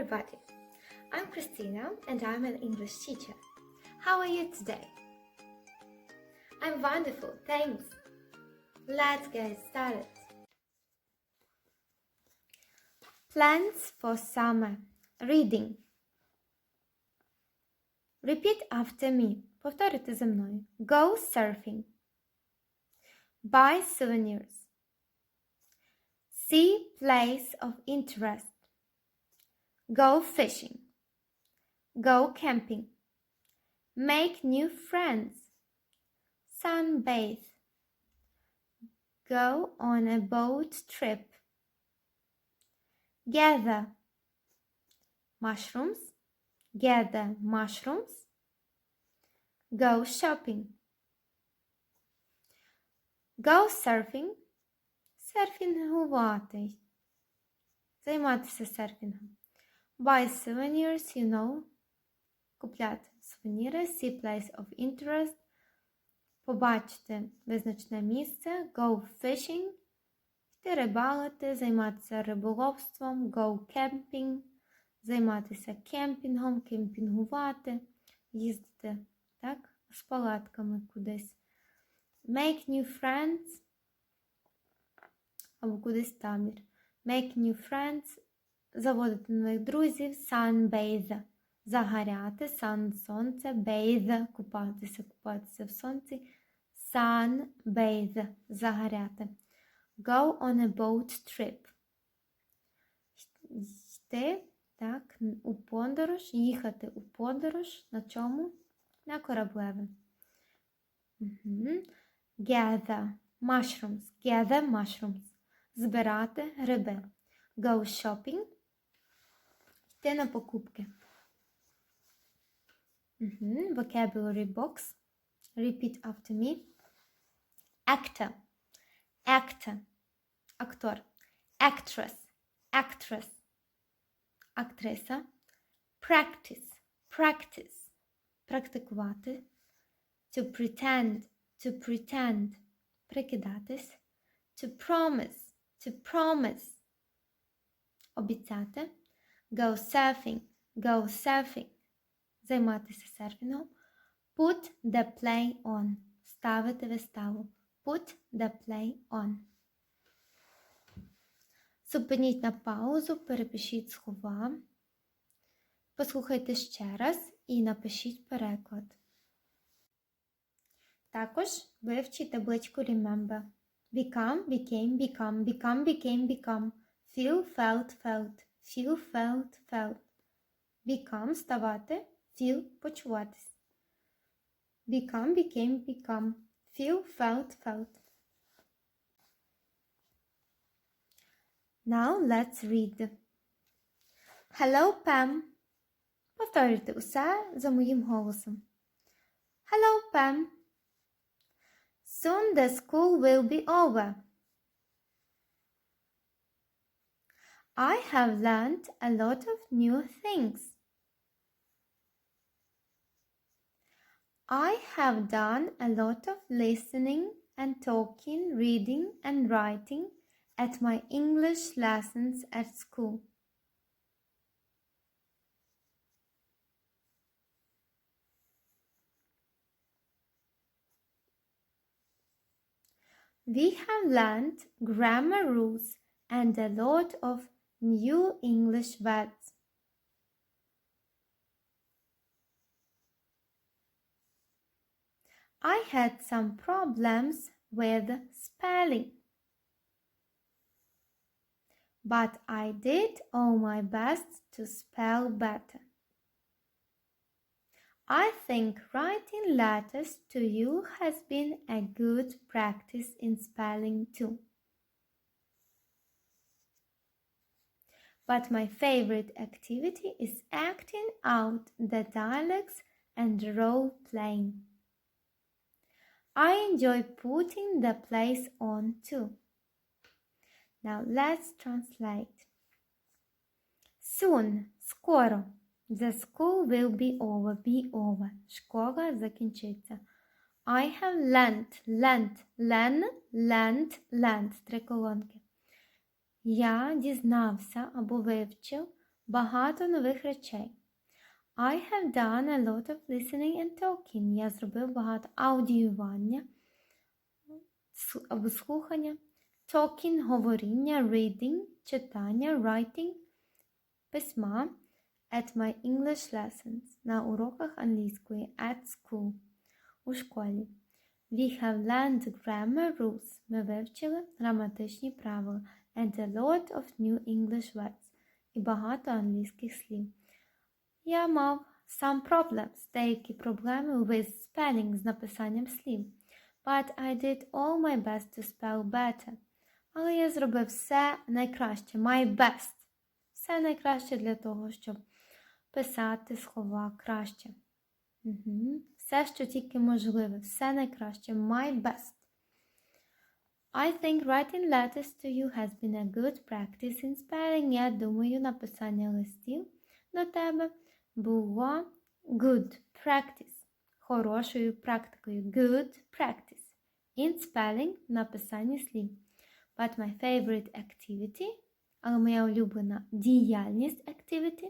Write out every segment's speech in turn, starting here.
everybody. I'm Christina and I'm an English teacher. How are you today? I'm wonderful, thanks. Let's get started. Plans for summer. Reading. Repeat after me. Повторюйте за мною. Go surfing. Buy souvenirs. See place of interest. Go fishing. Go camping. Make new friends. Sunbathe. Go on a boat trip. Gather mushrooms. Gather mushrooms. Go shopping. Go surfing. Surfing هو واطي زي surfing Buy souvenirs, you know. Купляти сувеніри. See place of interest. Побачити визначне місце. Go fishing. Йти рибалити, займатися риболовством. Go camping. Займатися кемпінгом, кемпінгувати, їздити так, з палатками кудись. Make new friends. Або кудись табір. Make new friends заводити нових друзів, sunbathe – загоряти, sun – сонце, bathe – купатися, купатися в сонці, sunbathe – загоряти. Go on a boat trip. Йти так, у подорож, їхати у подорож. На чому? На кораблеве. Угу. Gather mushrooms. Gather mushrooms. Збирати гриби. Go shopping. Йти на покупки. Угу. Vocabulary box. Repeat after me. Actor. Actor. Актор. Actress. Actress. Актриса. Practice. Practice. Практикувати. To pretend. To pretend. Прикидатись. To promise. To promise. Обіцяти. Go surfing. Go surfing. Займатися серфінгом. Put the play on. Ставити виставу. Put the play on. Зупиніть на паузу, перепишіть слова. Послухайте ще раз і напишіть переклад. Також вивчіть табличку Remember. Become, became, become, become, became, become. Feel, felt, felt. Feel, felt, felt. Become ставати. Feel почуватись. Become, became, become. Feel, felt, felt. Now let's read. Hello, Pam. Повторюйте усе за моїм голосом. Hello, Pam. Soon the school will be over. I have learned a lot of new things. I have done a lot of listening and talking, reading and writing at my English lessons at school. We have learned grammar rules and a lot of new English words. I had some problems with spelling. But I did all my best to spell better. I think writing letters to you has been a good practice in spelling too. But my favorite activity is acting out the dialects and role playing. I enjoy putting the plays on too. Now let's translate. Soon, скоро. The school will be over, be over. Школа закінчиться. I have learnt, learnt, learn, learnt, learnt. Три колонки. Я дізнався або вивчив Багато нових речей. I have done a lot of listening and talking. Я зробив багато аудіювання або слухання. Talking – говоріння, reading – читання, writing – письма. At my English lessons – на уроках англійської. At school – у школі. We have learned grammar rules. Ми вивчили граматичні правила. And a lot of new English words. І багато англійських слів. Я мав some problems, деякі проблеми with spelling з написанням слів. But I did all my best to spell better. Але я зробив все найкраще, my best. Все найкраще для того, щоб писати слова краще. Угу. Все, що тільки можливе, все найкраще, my best. I think writing letters to you has been a good practice in spelling. Я думаю, написання листів до тебе було good practice. Хорошою практикою. Good practice. In spelling – написанні слів. But my favorite activity, але моя улюблена діяльність activity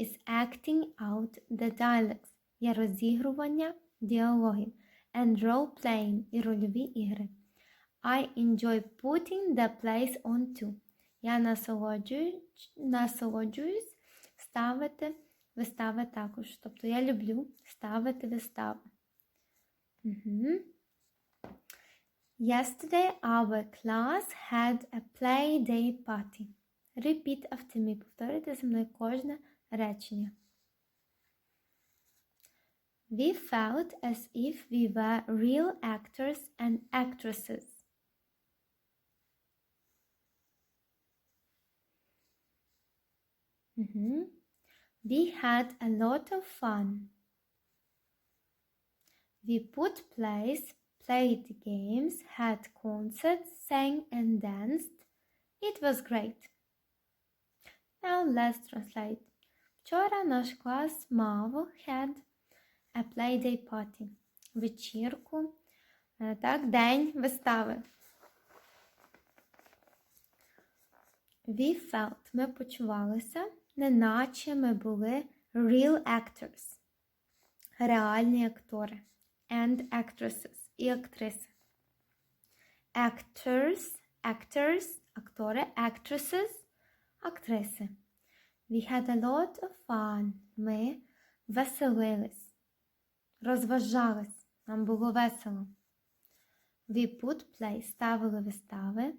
is acting out the dialects. Є розігрування діалогів. And role playing і рольові ігри. I enjoy putting the plays on too. Я насолоджуюсь, насолоджуюсь ставити вистави також. Тобто я люблю ставити вистави. Угу. Yesterday our class had a play day party. Repeat after me. Повторюйте зі мною кожне речення. We felt as if we were real actors and actresses. Mhm. We had a lot of fun. We put plays, played games, had concerts, sang and danced. It was great. Now let's translate. Вчора наш клас мав had a playday party. Вечірку. е, Так, день вистави. We felt. Ми почувалися, Неначе ми були real actors. Реальні актори. And actresses. І актриси. Actors, actors, актори, actresses, актриси. We had a lot of fun. Ми веселились, розважались. Нам було весело. We put play, ставили вистави.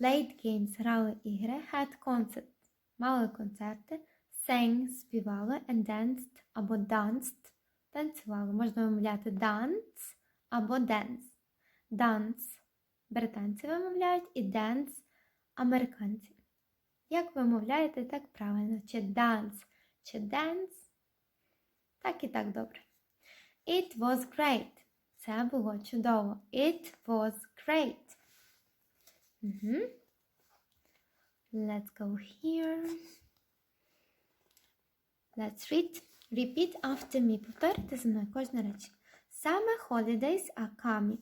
Played games, грали ігри. Had concerts, мали концерти. Sang, співали. And danced або danced, танцювали. Можна вимовляти dance або dance. Dance британці вимовляють і dance американці. Як вимовляєте, так правильно. Чи dance, чи dance. Так і так добре. It was great. Це було чудово. It was great. Угу. Let's go here. Let's read. Repeat after me. Повторюйте зі мною кожне речення. Summer holidays are coming.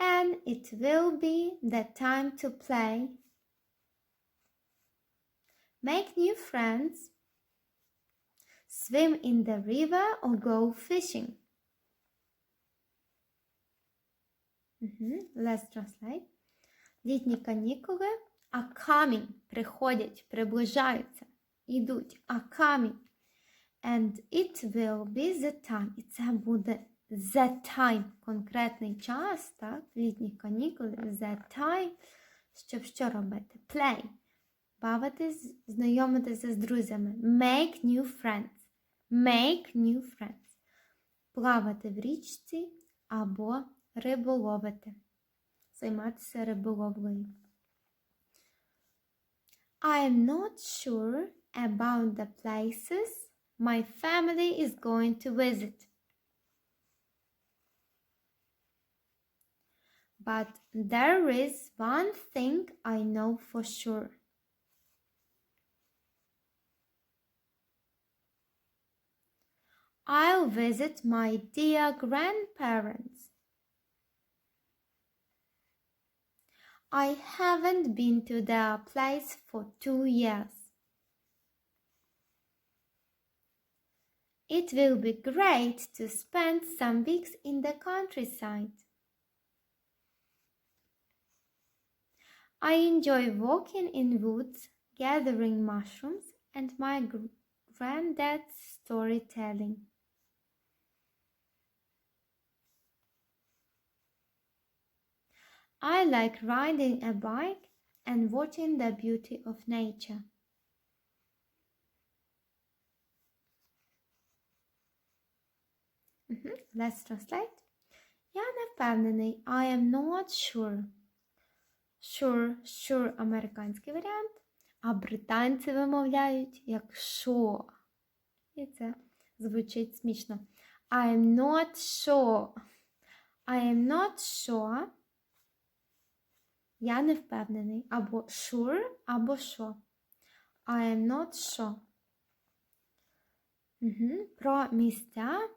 And it will be the time to play. Make new friends. Swim in the river or go fishing. Мгм, Let's translate. Літні канікули are coming. Приходять, приближаються, ідуть. Are coming. And it will be the time. І це буде the time. Конкретний час, так? Літніх канікул. The time. Щоб що робити? Play. Бавитись, знайомитися з друзями. Make new friends. Make new friends. Плавати в річці або риболовити. Займатися риболовлею. I am not sure about the places my family is going to visit. But there is one thing I know for sure. I'll visit my dear grandparents. I haven't been to their place for two years. It will be great to spend some weeks in the countryside. I enjoy walking in woods, gathering mushrooms, and my granddad's storytelling. I like riding a bike and watching the beauty of nature. Мгм, Let's translate. Я не впевнений. I am not sure. Sure, sure американський варіант, а британці вимовляють як що. І це звучить смішно. I am not sure. I am not sure. Я не впевнений. Або sure, або що. I am not sure. Угу. Про місця.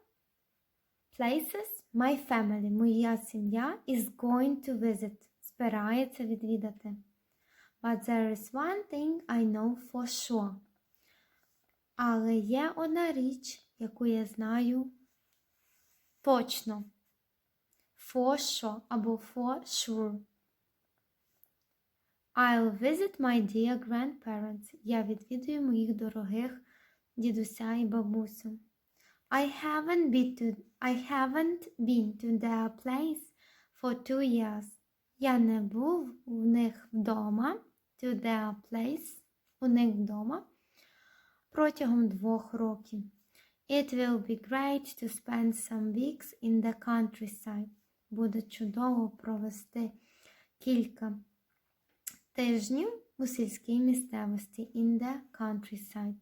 Places. My family. Моя сім'я is going to visit. Збирається відвідати. But there is one thing I know for sure. Але є одна річ, яку я знаю точно. For sure або for sure. I'll visit my dear grandparents. Я відвідую моїх дорогих дідуся і бабусю. I haven't been to, I haven't been to their place for two years. Я не був у них вдома, to their place, у них вдома, протягом двох років. It will be great to spend some weeks in the countryside. Буде чудово провести кілька тижнів у сільській місцевості in the countryside.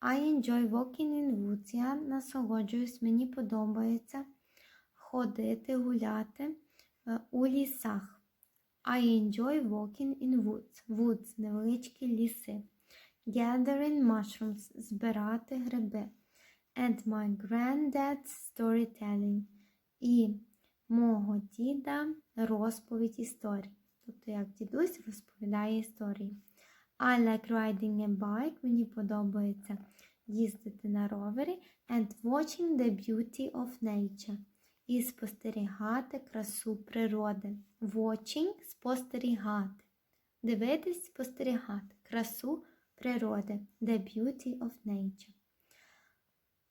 I enjoy walking in woods. Я насолоджуюсь, мені подобається ходити, гуляти е, у лісах. I enjoy walking in woods. Woods – невеличкі ліси. Gathering mushrooms – збирати гриби. And my granddad's storytelling. І мого діда розповідь історій. Тобто, як дідусь розповідає історії. I like riding a bike. Мені подобається їздити на ровері and watching the beauty of nature. І спостерігати красу природи. Watching – спостерігати. Дивитись, спостерігати красу природи. The beauty of nature.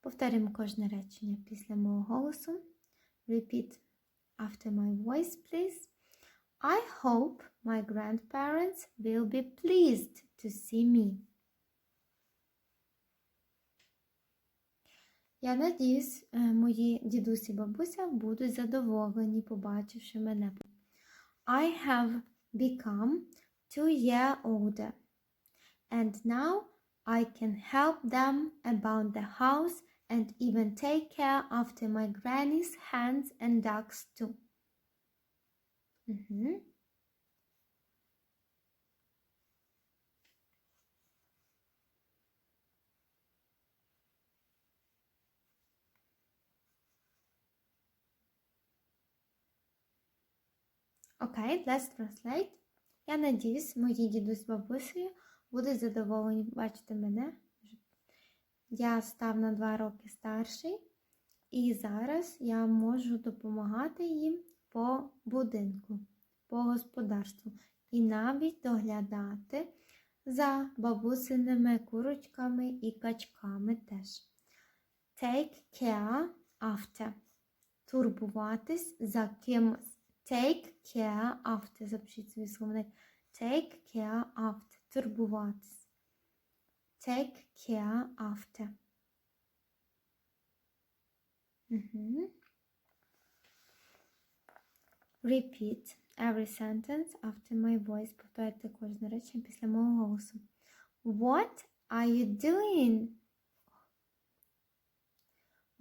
Повторюємо кожне речення після мого голосу. Repeat after my voice, please. I hope my grandparents will be pleased to see me. Я надіюсь, е, мої дідусі і бабуся будуть задоволені, побачивши мене. I have become two year older, and now I can help them about the house and even take care after my granny's hens and ducks too. Мгм. Окей, let's translate. Я надіюсь, мої дідусь з бабусею будуть задоволені бачити мене. Я став на два роки старший, і зараз я можу допомагати їм по будинку, по господарству і навіть доглядати за бабусиними курочками і качками теж. Take care after. Турбуватись за кимось. Take care after. Запишіть свій словник. Take care after. Турбуватись. Take care after. Угу. Repeat every sentence after my voice. Повторюйте кожне речення після мого голосу. What are you doing?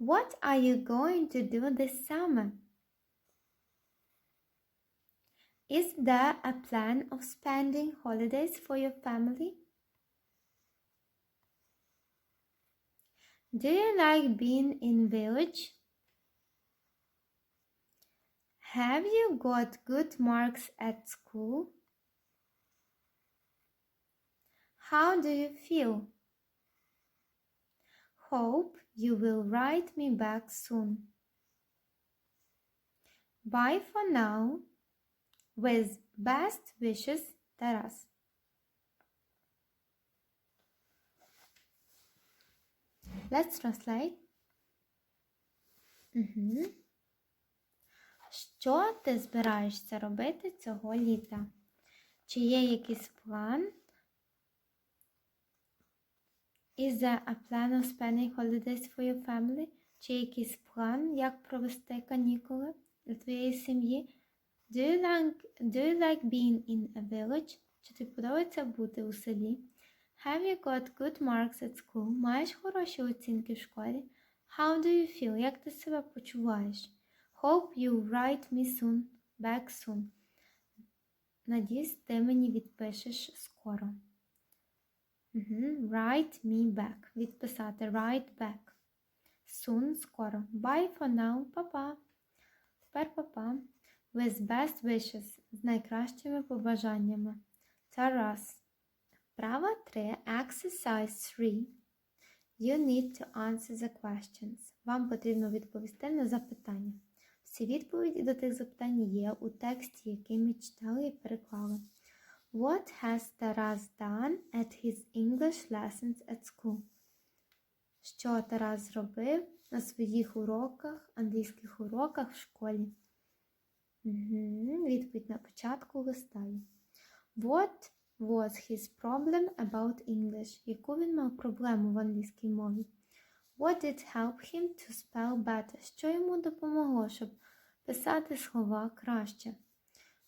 What are you going to do this summer? Is there a plan of spending holidays for your family? Do you like being in village? Have you got good marks at school? How do you feel? Hope you will write me back soon. Bye for now. With best wishes, Taras. Let's translate. Mm-hmm. Що ти збираєшся робити цього літа? Чи є якийсь план? Is there a plan of spending holidays for your family? Чи якийсь план, як провести канікули для твоєї сім'ї? Do you like, do you like being in a village? Чи тобі подобається бути у селі? Have you got good marks at school? Маєш хороші оцінки в школі? How do you feel? Як ти себе почуваєш? Hope you write me soon, back soon. Надіюсь, ти мені відпишеш скоро. Угу. Write me back. Відписати. Write back. Soon, скоро. Bye for now. Па-па. Тепер па-па. With best wishes. З найкращими побажаннями. Тарас. Вправа 3. Exercise 3. You need to answer the questions. Вам потрібно відповісти на запитання. Всі відповіді до тих запитань є у тексті, який ми читали і переклали. What has Taras done at his English lessons at school? Що Тарас зробив на своїх уроках, англійських уроках в школі? Угу. Відповідь на початку листа. What was his problem about English? Яку він мав проблему в англійській мові? What did help him to spell better? Що йому допомогло, щоб писати слова краще?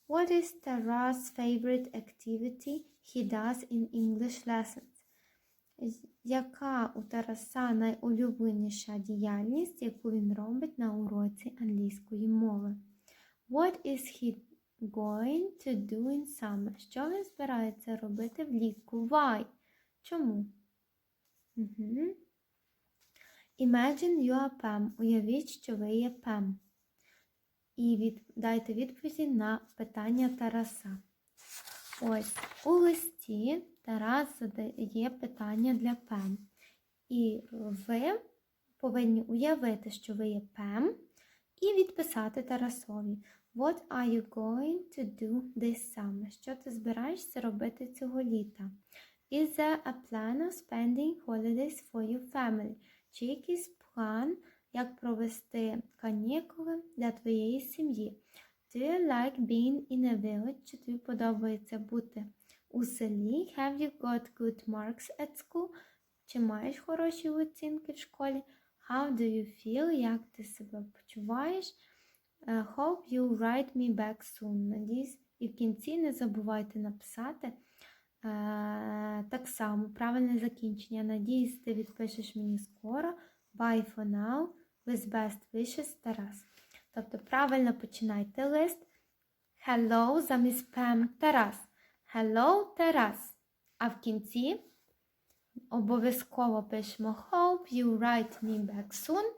What is Taras' favorite activity he does in English lessons? Яка у Тараса найулюбленіша діяльність, яку він робить на уроці англійської мови? What is he going to do in summer? Що він збирається робити влітку? Why? Чому? Угу. Imagine you are Pam. Уявіть, що ви є Пем. І від... дайте відповіді на питання Тараса. Ось у листі Тарас задає питання для Пем. І ви повинні уявити, що ви є Пем, і відписати Тарасові. What are you going to do this summer? Що ти збираєшся робити цього літа? Is there a plan of spending holidays for your family? Чи якийсь план, як провести канікули для твоєї сім'ї? Do you like being in a village? Чи тобі подобається бути у селі? Have you got good marks at school? Чи маєш хороші оцінки в школі? How do you feel? Як ти себе почуваєш? Е, Hope you write me back soon. Надіюсь, і в кінці не забувайте написати. Е, так само, правильне закінчення. Надіюсь, ти відпишеш мені скоро. Bye for now. With best wishes, Тарас. Тобто правильно починайте лист. Hello, замість Пем Тарас. Hello, Тарас. А в кінці обов'язково пишемо Hope you write me back soon.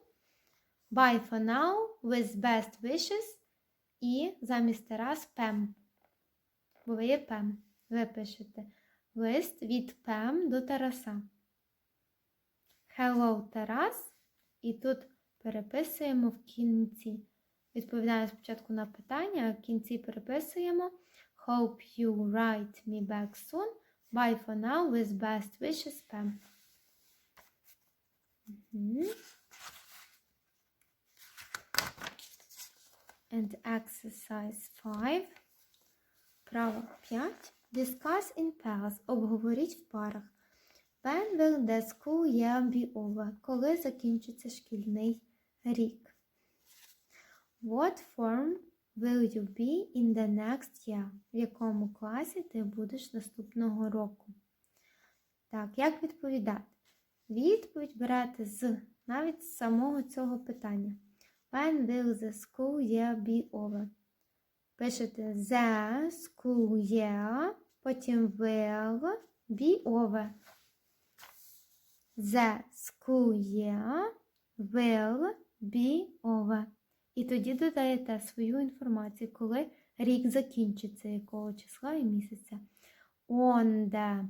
Bye for now. With best wishes. І замість Тарас Пем. Бо ви є Пем. Ви пишете лист від Пем до Тараса. Hello, Тарас. І тут переписуємо в кінці. Відповідаємо спочатку на питання, а в кінці переписуємо. Hope you write me back soon. Bye for now with best wishes, Pam. And exercise 5. Право 5. Discuss in pairs. Обговоріть в парах. When will the school year be over? Коли закінчиться шкільний рік? What form will you be in the next year? В якому класі ти будеш наступного року? Так, як відповідати? Відповідь берете з навіть з самого цього питання. When will the school year be over? Пишете the school year, потім will be over. The school year will be over. І тоді додаєте свою інформацію, коли рік закінчиться, якого числа і місяця. On the,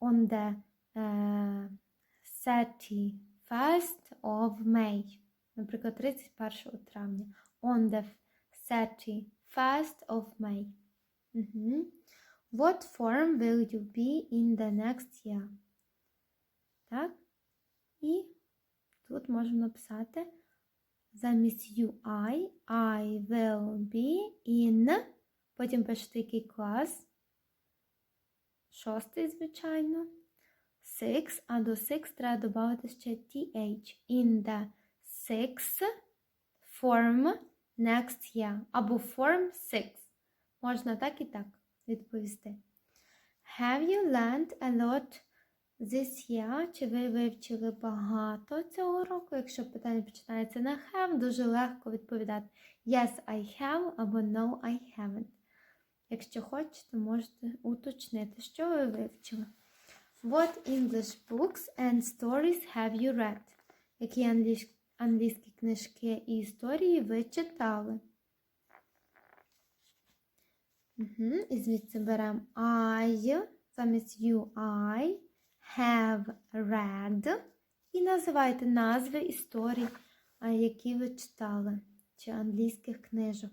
on the е, 31st of May. Наприклад, 31 травня. On the 31st of May. Угу. What form will you be in the next year? Так? І тут можемо написати замість you I, will be in. Потім пишете який клас. Шостий, звичайно. Six, а до six треба додати ще th. In the sixth form next year. Або form six. Можна так і так відповісти. Have you learned a lot year? Чи ви вивчили багато цього року? Якщо питання починається на have, дуже легко відповідати Yes, I have або No, I haven't. Якщо хочете, можете уточнити, що ви вивчили. What English books and stories have you read? Які англійські книжки і історії ви читали? Угу. І звідси беремо I, замість you I have read. І називайте назви історій, які ви читали, чи англійських книжок.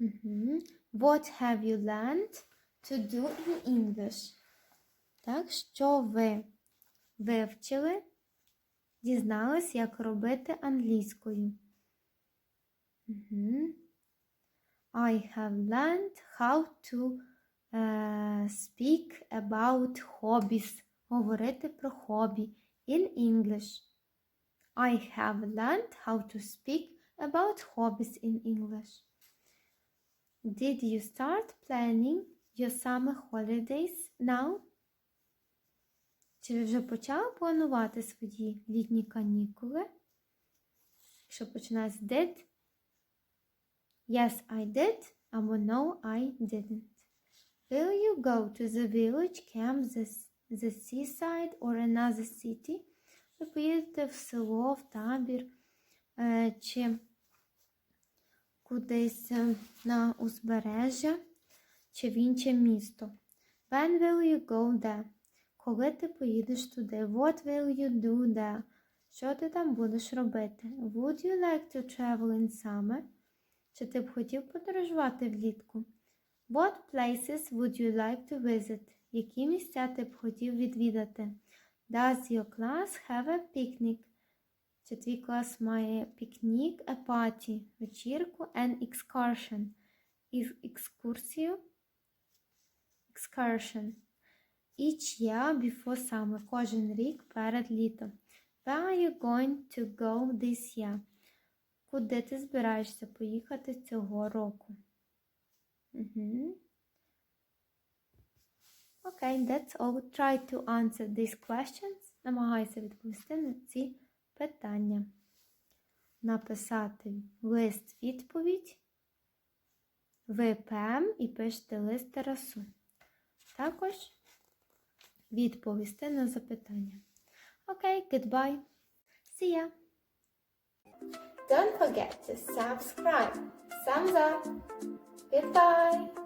Угу. What have you learned to do in English? Так, що ви вивчили, дізнались, як робити англійською. Угу. I have learned how to speak about hobbies. Говорити про хобі in English. I have learned how to speak about hobbies in English. Did you start planning your summer holidays now? Чи ви вже почали планувати свої літні канікули? Якщо починає з did, Yes, I did, або No, I didn't. Will you go to the village camp, the, the seaside or another city? Ви поїдете в село, в табір е, чи кудись е, на узбережжя чи в інше місто. When will you go there? Коли ти поїдеш туди? What will you do there? Що ти там будеш робити? Would you like to travel in summer? Чи ти б хотів подорожувати влітку? What places would you like to visit? Які місця ти б хотів відвідати? Does your class have a picnic? Чи твій клас має пікнік, a party, вечірку, an excursion? Екскурсію? Excursion. Each year before summer. Кожен рік перед літом. Where are you going to go this year? Куди ти збираєшся поїхати цього року? Угу. Окей, that's all. Try to answer these questions. Намагайся відповісти на ці питання. Написати лист відповідь ВПМ і пишете лист Тарасу. Також відповісти на запитання. Окей, goodbye. See ya! Don't forget to subscribe. Thumbs up. Goodbye.